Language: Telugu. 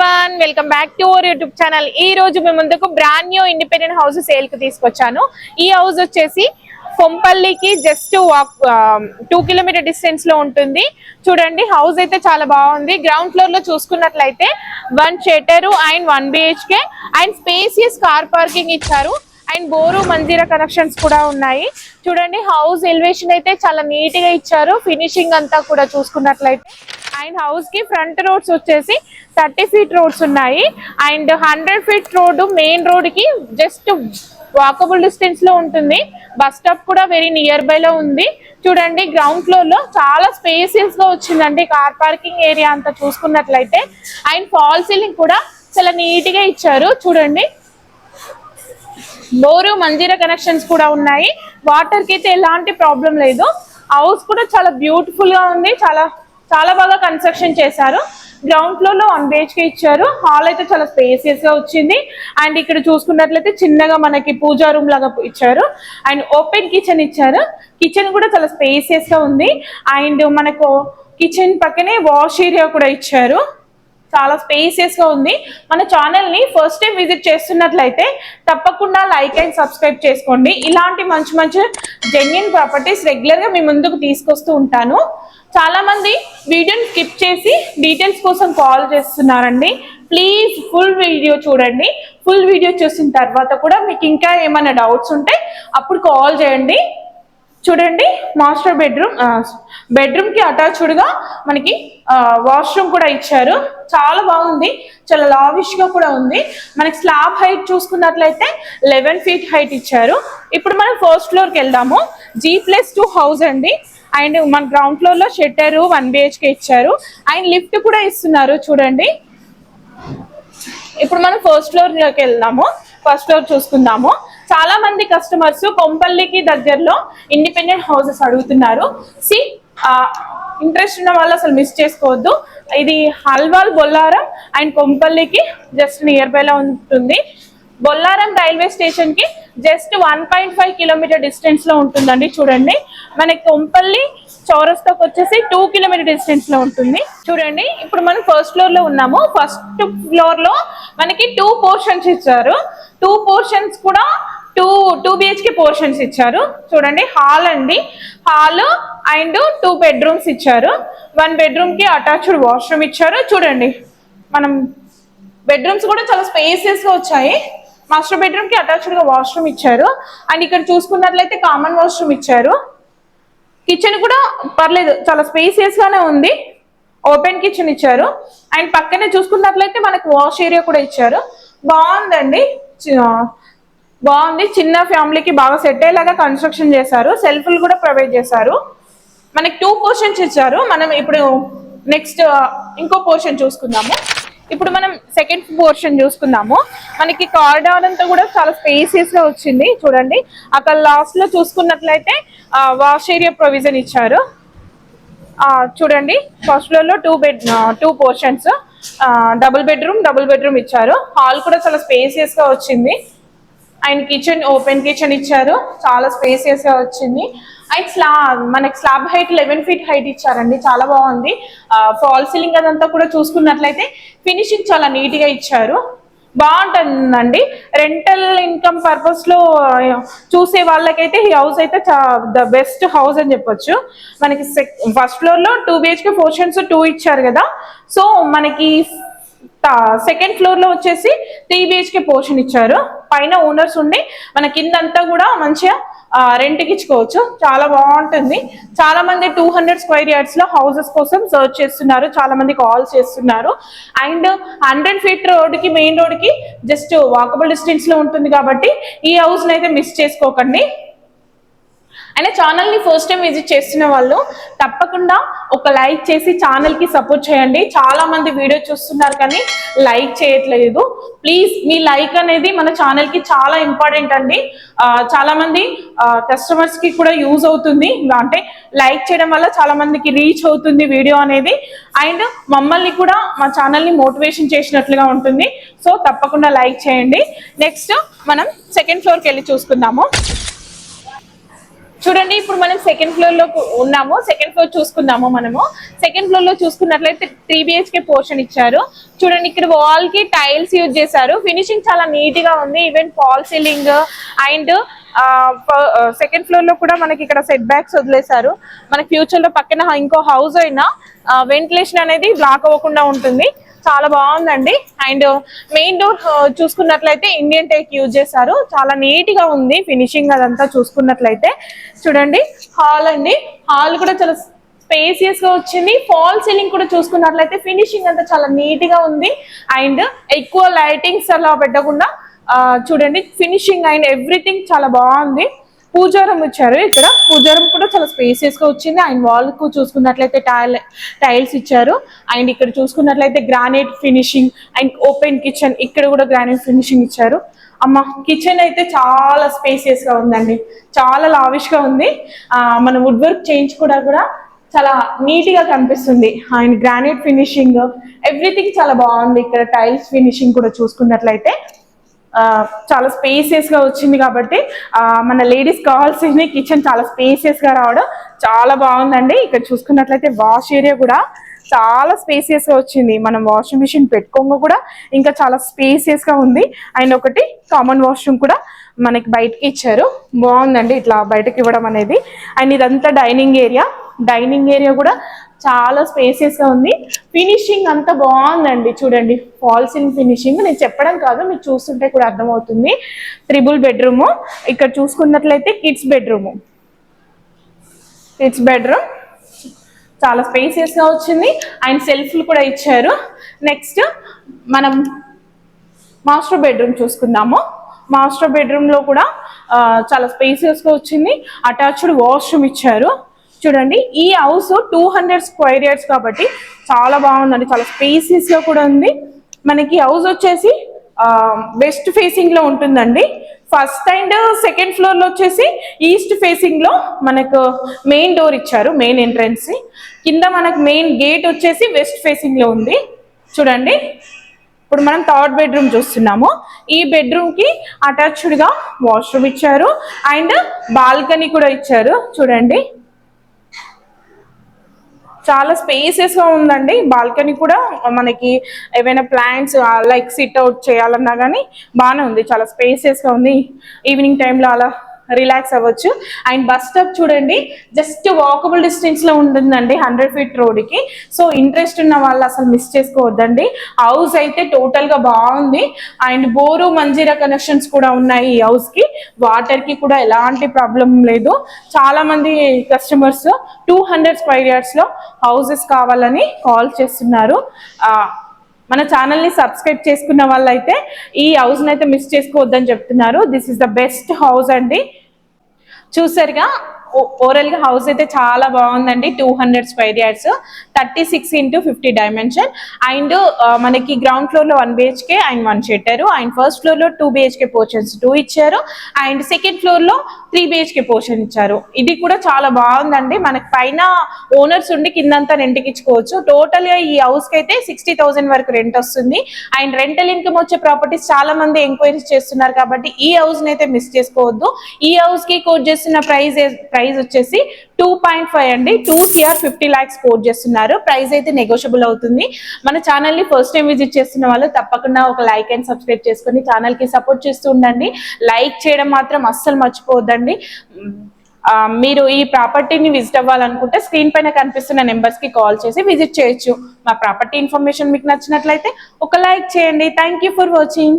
Everyone welcome back to our YouTube channel ఈ రోజు మేము ముందుకు బ్రాండ్ న్యూ ఇండిపెండెంట్ హౌస్ సేల్కి తీసుకొచ్చాను. ఈ హౌస్ వచ్చేసి కొంపల్లికి జస్ట్ వాక్ టూ కిలోమీటర్ డిస్టెన్స్లో ఉంటుంది. చూడండి హౌస్ అయితే చాలా బాగుంది. గ్రౌండ్ ఫ్లోర్లో చూసుకున్నట్లయితే one shutter and one BHK and spacious car parking ఇచ్చారు. అండ్ బోరు మంజీరా కనెక్షన్స్ కూడా ఉన్నాయి. చూడండి హౌస్ ఎలివేషన్ అయితే చాలా నీట్గా ఇచ్చారు. ఫినిషింగ్ అంతా కూడా చూసుకున్నట్లయితే. అండ్ హౌస్కి ఫ్రంట్ రోడ్స్ వచ్చేసి థర్టీ ఫీట్ రోడ్స్ ఉన్నాయి. And hundred feet road main రోడ్కి జస్ట్ వాకబుల్ డిస్టెన్స్లో ఉంటుంది. బస్ స్టాప్ కూడా వెరీ నియర్ బై లో ఉంది. చూడండి గ్రౌండ్ ఫ్లోర్లో చాలా స్పేసియస్గా వచ్చిందండి కార్ పార్కింగ్ ఏరియా అంతా చూసుకున్నట్లయితే. అండ్ ఫాల్ సీలింగ్ కూడా చాలా నీట్గా ఇచ్చారు. చూడండి. బోరు మంజీరా కనెక్షన్స్ కూడా ఉన్నాయి. వాటర్కి అయితే ఎలాంటి ప్రాబ్లం లేదు. హౌస్ కూడా చాలా బ్యూటిఫుల్గా ఉంది. చాలా చాలా బాగా కన్స్ట్రక్షన్ చేశారు. గ్రౌండ్ ఫ్లోర్లో వన్కి ఇచ్చారు. హాల్ అయితే చాలా స్పేసియస్గా వచ్చింది. అండ్ ఇక్కడ చూసుకున్నట్లయితే చిన్నగా మనకి పూజా రూమ్ లాగా ఇచ్చారు. అండ్ ఓపెన్ కిచెన్ ఇచ్చారు. కిచెన్ కూడా చాలా స్పేసియస్గా ఉంది. అండ్ మనకు కిచెన్ పక్కనే వాష్ ఏరియా కూడా ఇచ్చారు. చాలా స్పేసియస్గా ఉంది. మన ఛానల్ని ఫస్ట్ టైం విజిట్ చేస్తున్నట్లయితే తప్పకుండా లైక్ అండ్ సబ్స్క్రైబ్ చేసుకోండి. ఇలాంటి మంచి మంచి జెన్యున్ ప్రాపర్టీస్ రెగ్యులర్గా మీ ముందుకు తీసుకొస్తూ ఉంటాను. చాలా మంది వీడియోని స్కిప్ చేసి డీటెయిల్స్ కోసం కాల్ చేస్తున్నారండి. ప్లీజ్ ఫుల్ వీడియో చూడండి. ఫుల్ వీడియో చూసిన తర్వాత కూడా మీకు ఇంకా ఏమైనా డౌట్స్ ఉంటే అప్పుడు కాల్ చేయండి. చూడండి మాస్టర్ బెడ్రూమ్ బెడ్రూమ్కి అటాచ్డ్గా మనకి వాష్రూమ్ కూడా ఇచ్చారు. చాలా బాగుంది. చాలా లావిష్గా కూడా ఉంది. మనకి స్లాబ్ హైట్ చూసుకున్నట్లయితే లెవెన్ ఫీట్ హైట్ ఇచ్చారు. ఇప్పుడు మనం ఫస్ట్ ఫ్లోర్కి వెళ్దాము. జీ ప్లస్ టూ హౌస్ అండి. అండ్ మన గ్రౌండ్ ఫ్లోర్లో షెటర్ వన్ బిహెచ్కే ఇచ్చారు. అండ్ లిఫ్ట్ కూడా ఇస్తున్నారు చూడండి. ఇప్పుడు మనం ఫస్ట్ ఫ్లోర్లోకి వెళ్దాము. ఫస్ట్ ఫ్లోర్ చూసుకుందాము. చాలా మంది కస్టమర్స్ కొంపల్లికి దగ్గరలో ఇండిపెండెంట్ హౌసెస్ అడుగుతున్నారు. సి ఇంట్రెస్ట్ ఉన్న వాళ్ళు అసలు మిస్ చేసుకోవద్దు. ఇది హల్వాల్ బొల్లారం అండ్ కొంపల్లికి జస్ట్ నియర్ బై లో ఉంటుంది. బొల్లారం రైల్వే స్టేషన్కి just one point five kilometre డిస్టెన్స్లో ఉంటుందండి చూడండి. మనకి కొంపల్లి చౌరస్తాకి వచ్చేసి టూ కిలోమీటర్ డిస్టెన్స్లో ఉంటుంది. చూడండి ఇప్పుడు మనం ఫస్ట్ ఫ్లోర్లో ఉన్నాము. ఫస్ట్ ఫ్లోర్లో మనకి టూ పోర్షన్స్ ఇచ్చారు. టూ పోర్షన్స్ కూడా టూ టూ బిహెచ్కే పోర్షన్స్ ఇచ్చారు. చూడండి హాల్ అండి. హాల్ అండ్ టూ బెడ్రూమ్స్ ఇచ్చారు. వన్ బెడ్రూమ్కి అటాచ్డ్ వాష్రూమ్ ఇచ్చారు. చూడండి మనం బెడ్రూమ్స్ కూడా చాలా స్పేసెస్గా వచ్చాయి. మాస్టర్ బెడ్రూమ్కి అటాచ్డ్గా వాష్రూమ్ ఇచ్చారు. అండ్ ఇక్కడ చూసుకున్నట్లయితే కామన్ వాష్రూమ్ ఇచ్చారు. కిచెన్ కూడా పర్లేదు చాలా స్పేసియస్గానే ఉంది. ఓపెన్ కిచెన్ ఇచ్చారు. అండ్ పక్కనే చూసుకున్నట్లయితే మనకు వాష్ ఏరియా కూడా ఇచ్చారు. బాగుందండి. బాగుంది. చిన్న ఫ్యామిలీకి బాగా సెట్ అయ్యేలాగా కన్స్ట్రక్షన్ చేశారు. సెల్ఫ్లు కూడా ప్రొవైడ్ చేశారు. మనకి టూ పోర్షన్స్ ఇచ్చారు. మనం ఇప్పుడు నెక్స్ట్ ఇంకో పోర్షన్ చూసుకుందాము. ఇప్పుడు మనం సెకండ్ పోర్షన్ చూసుకుందాము. మనకి కారిడార్ అంతా కూడా చాలా స్పేసియస్గా వచ్చింది. చూడండి. అక్కడ లాస్ట్లో చూసుకున్నట్లయితే వాష్ ఏరియా ప్రొవిజన్ ఇచ్చారు. చూడండి. ఫస్ట్ ఫ్లోర్లో two bed two portions double bedroom double bedroom ఇచ్చారు. హాల్ కూడా చాలా స్పేసియస్గా వచ్చింది. అండ్ కిచెన్ ఓపెన్ కిచెన్ ఇచ్చారు. చాలా స్పేసియస్గా వచ్చింది. అండ్ స్లా మనకి slab height eleven feet height ఇచ్చారండి. చాలా బాగుంది. ఫాల్ సీలింగ్ అదంతా కూడా చూసుకున్నట్లయితే ఫినిషింగ్ చాలా నీట్గా ఇచ్చారు. బాగుంటుందండి. రెంటల్ ఇన్కమ్ పర్పస్లో చూసే వాళ్ళకైతే ఈ హౌస్ అయితే ద బెస్ట్ హౌస్ అని చెప్పొచ్చు. మనకి ఫస్ట్ ఫ్లోర్లో టూ బిహెచ్కే పోర్షన్స్ టూ ఇచ్చారు కదా. సో మనకి సెకండ్ ఫ్లోర్లో వచ్చేసి త్రీ బిహెచ్కే పోర్షన్ ఇచ్చారు. పైన ఓనర్స్ ఉండి మన కిందంతా కూడా మంచిగా రెంట్కి ఇచ్చుకోవచ్చు. చాలా బాగుంటుంది. చాలా మంది టూ హండ్రెడ్ స్క్వేర్ యార్డ్స్లో హౌసెస్ కోసం సర్చ్ చేస్తున్నారు. చాలా మంది కాల్స్ చేస్తున్నారు. అండ్ హండ్రెడ్ ఫీట్ రోడ్కి మెయిన్ రోడ్కి జస్ట్ వాకబుల్ డిస్టెన్స్లో ఉంటుంది కాబట్టి ఈ హౌస్ అయితే మిస్ చేసుకోకండి. అండ్ ఛానల్ని ఫస్ట్ టైం విజిట్ చేస్తున్న వాళ్ళు తప్పకుండా ఒక లైక్ చేసి ఛానల్కి సపోర్ట్ చేయండి. చాలా మంది వీడియో చూస్తున్నారు కానీ లైక్ చేయట్లేదు. ప్లీజ్ మీ లైక్ అనేది మన ఛానల్కి చాలా ఇంపార్టెంట్ అండి. చాలా మంది కస్టమర్స్కి కూడా యూజ్ అవుతుంది. అంటే లైక్ చేయడం వల్ల చాలా మందికి రీచ్ అవుతుంది వీడియో అనేది. అండ్ మమ్మల్ని కూడా మా ఛానల్ని మోటివేషన్ చేసినట్లుగా ఉంటుంది. సో తప్పకుండా లైక్ చేయండి. నెక్స్ట్ మనం సెకండ్ ఫ్లోర్కి వెళ్ళి చూసుకుందాము. చూడండి ఇప్పుడు మనం సెకండ్ ఫ్లోర్లో ఉన్నాము. సెకండ్ ఫ్లోర్ చూసుకుందాము మనము. సెకండ్ ఫ్లోర్లో చూసుకున్నట్లయితే త్రీ బిహెచ్కే పోర్షన్ ఇచ్చారు. చూడండి ఇక్కడ వాల్కి టైల్స్ యూజ్ చేశారు. ఫినిషింగ్ చాలా నీట్గా ఉంది even fall ceiling and second ఫ్లోర్లో కూడా మనకి ఇక్కడ సెట్ బ్యాక్స్ వదిలేశారు. మనకి ఫ్యూచర్లో పక్కన ఇంకో హౌస్ అయినా వెంటిలేషన్ అనేది బ్లాక్ అవ్వకుండా ఉంటుంది. చాలా బాగుందండి. అండ్ మెయిన్ డోర్ చూసుకున్నట్లయితే ఇండియన్ టేక్ యూజ్ చేశారు. చాలా నీట్గా ఉంది ఫినిషింగ్ అదంతా చూసుకున్నట్లయితే. చూడండి హాల్ అండి. హాల్ కూడా చాలా స్పేసియస్గా వచ్చింది. ఫాల్ సీలింగ్ కూడా చూసుకున్నట్లయితే ఫినిషింగ్ అంతా చాలా నీట్గా ఉంది. అండ్ ఎక్కువ లైటింగ్స్ అలా పెట్టకుండా చూడండి ఫినిషింగ్ అండ్ ఎవ్రీథింగ్ చాలా బాగుంది. పూజారం ఇచ్చారు ఇక్కడ పూజారం కూడా చాలా స్పేసియస్గా వచ్చింది. అండ్ వాల్కు చూసుకున్నట్లయితే టైల్ టైల్స్ ఇచ్చారు. అండ్ ఇక్కడ చూసుకున్నట్లయితే granite finishing and open kitchen ఇక్కడ కూడా గ్రానైట్ ఫినిషింగ్ ఇచ్చారు. అమ్మ కిచెన్ అయితే చాలా స్పేసియస్గా ఉందండి. చాలా లావిష్గా ఉంది. మనం మన వుడ్ వర్క్ చేయించుకోవడా కూడా చాలా నీట్గా కనిపిస్తుంది. అండ్ గ్రానైట్ ఫినిషింగ్ ఎవ్రీథింగ్ చాలా బాగుంది. ఇక్కడ టైల్స్ ఫినిషింగ్ కూడా చూసుకున్నట్లయితే. చాలా స్పేసియస్గా వచ్చింది కాబట్టి మన లేడీస్ కావాల్సిన కిచెన్ చాలా స్పేసియస్గా రావడం చాలా బాగుందండి. ఇక్కడ చూసుకున్నట్లయితే వాష్ ఏరియా కూడా చాలా స్పేసియస్గా వచ్చింది. మనం వాషింగ్ మిషన్ పెట్టుకోగా కూడా ఇంకా చాలా స్పేసియస్గా ఉంది. అండ్ ఒకటి కామన్ వాష్రూమ్ కూడా మనకి బయటకి ఇచ్చారు. బాగుందండి ఇట్లా బయటకి ఇవ్వడం అనేది. అండ్ ఇదంతా డైనింగ్ ఏరియా డైనింగ్ ఏరియా కూడా చాలా స్పేసియస్గా ఉంది. ఫినిషింగ్ అంతా బాగుందండి. చూడండి ఫాల్సింగ్ ఫినిషింగ్ నేను చెప్పడం కాదు మీరు చూస్తుంటే కూడా అర్థమవుతుంది. త్రిబుల్ బెడ్రూమ్ ఇక్కడ చూసుకున్నట్లయితే కిడ్స్ బెడ్రూమ్ కిడ్స్ బెడ్రూమ్ చాలా స్పేసియస్గా వచ్చింది. అండ్ సెల్ఫ్లు కూడా ఇచ్చారు. నెక్స్ట్ మనం మాస్టర్ బెడ్రూమ్ చూసుకుందాము. మాస్టర్ బెడ్రూమ్లో కూడా చాలా స్పేసియస్గా వచ్చింది. అటాచ్డ్ వాష్రూమ్ ఇచ్చారు. చూడండి ఈ house two hundred square yards కాబట్టి చాలా బాగుందండి చాలా స్పేసియస్లో కూడా ఉంది. మనకి హౌస్ వచ్చేసి వెస్ట్ ఫేసింగ్లో ఉంటుందండి. ఫస్ట్ అండ్ సెకండ్ ఫ్లోర్లో వచ్చేసి ఈస్ట్ ఫేసింగ్లో మనకు మెయిన్ డోర్ ఇచ్చారు మెయిన్ ఎంట్రన్స్ కింద మనకు మెయిన్ గేట్ వచ్చేసి వెస్ట్ ఫేసింగ్లో ఉంది. చూడండి ఇప్పుడు మనం థర్డ్ బెడ్రూమ్ చూస్తున్నాము. ఈ బెడ్రూమ్కి అటాచ్డ్గా వాష్రూమ్ ఇచ్చారు. అండ్ బాల్కనీ కూడా ఇచ్చారు. చూడండి చాలా స్పేసెస్గా ఉందండి. బాల్కనీ కూడా మనకి ఏవైనా ప్లాంట్స్ లైక్ సిట్ అవుట్ చేయాలన్నా కానీ బాగానే ఉంది. చాలా స్పేసెస్గా ఉంది. ఈవినింగ్ టైంలో అలా రిలాక్స్ అవ్వచ్చు. అండ్ బస్ స్టాప్ చూడండి జస్ట్ వాకబుల్ డిస్టెన్స్లో ఉంటుందండి హండ్రెడ్ ఫీట్ రోడ్కి. సో ఇంట్రెస్ట్ ఉన్న వాళ్ళు అసలు మిస్ చేసుకోవద్దండి. హౌస్ అయితే టోటల్గా బాగుంది. అండ్ బోరు మంజీరా కనెక్షన్స్ కూడా ఉన్నాయి ఈ హౌస్కి. వాటర్కి కూడా ఎలాంటి ప్రాబ్లం లేదు. చాలా మంది కస్టమర్స్ టూ హండ్రెడ్ స్క్వైర్ ఇయర్స్లో హౌసెస్ కావాలని కాల్ చేస్తున్నారు. మన ఛానల్ని సబ్స్క్రైబ్ చేసుకున్న వాళ్ళైతే ఈ హౌస్ని అయితే మిస్ చేసుకోవద్దని చెప్తున్నారు. This is the best house అండి. చూసారుగా? ఓవరాల్గా హౌస్ అయితే చాలా బాగుందండి. Two hundred square yards thirty six into fifty dimension and మనకి గ్రౌండ్ ఫ్లోర్లో one BHK and one shutter and first ఫ్లోర్లో టూ బిహెచ్కే పోర్షన్స్ టూ ఇచ్చారు. అండ్ సెకండ్ ఫ్లోర్లో త్రీ బిహెచ్కే పోర్షన్ ఇచ్చారు. ఇది కూడా చాలా బాగుందండి. మనకి పైన ఓనర్స్ ఉండి కిందంతా రెంట్కి ఇచ్చుకోవచ్చు. టోటల్గా ఈ హౌస్కి అయితే సిక్స్టీ థౌసండ్ వరకు రెంట్ వస్తుంది. అండ్ రెంటల్ ఇన్కమ్ వచ్చే ప్రాపర్టీస్ చాలా మంది ఎంక్వైరీస్ చేస్తున్నారు కాబట్టి ఈ హౌస్ అయితే మిస్ చేసుకోవద్దు. ఈ హౌస్కి కోట్ చేస్తున్న ప్రైస్ ప్రైస్ వచ్చేసి టూ పాయింట్ ఫైవ్ అండి. Two CR fifty lakhs quote చేస్తున్నారు. ప్రైస్ అయితే నెగోషియబుల్ అవుతుంది. మన ఛానల్ని ఫస్ట్ టైం విజిట్ చేస్తున్న వాళ్ళు తప్పకుండా ఒక లైక్ అండ్ సబ్స్క్రైబ్ చేసుకొని ఛానల్కి సపోర్ట్ చేస్తూ ఉండండి. లైక్ చేయడం మాత్రం అస్సలు మర్చిపోవద్దండి. మీరు ఈ ప్రాపర్టీని విజిట్ అవ్వాలనుకుంటే స్క్రీన్ పైన కనిపిస్తున్న నెంబర్స్కి కాల్ చేసి విజిట్ చేయొచ్చు. మా ప్రాపర్టీ ఇన్ఫర్మేషన్ మీకు నచ్చినట్లయితే ఒక లైక్ చేయండి. Thank you for watching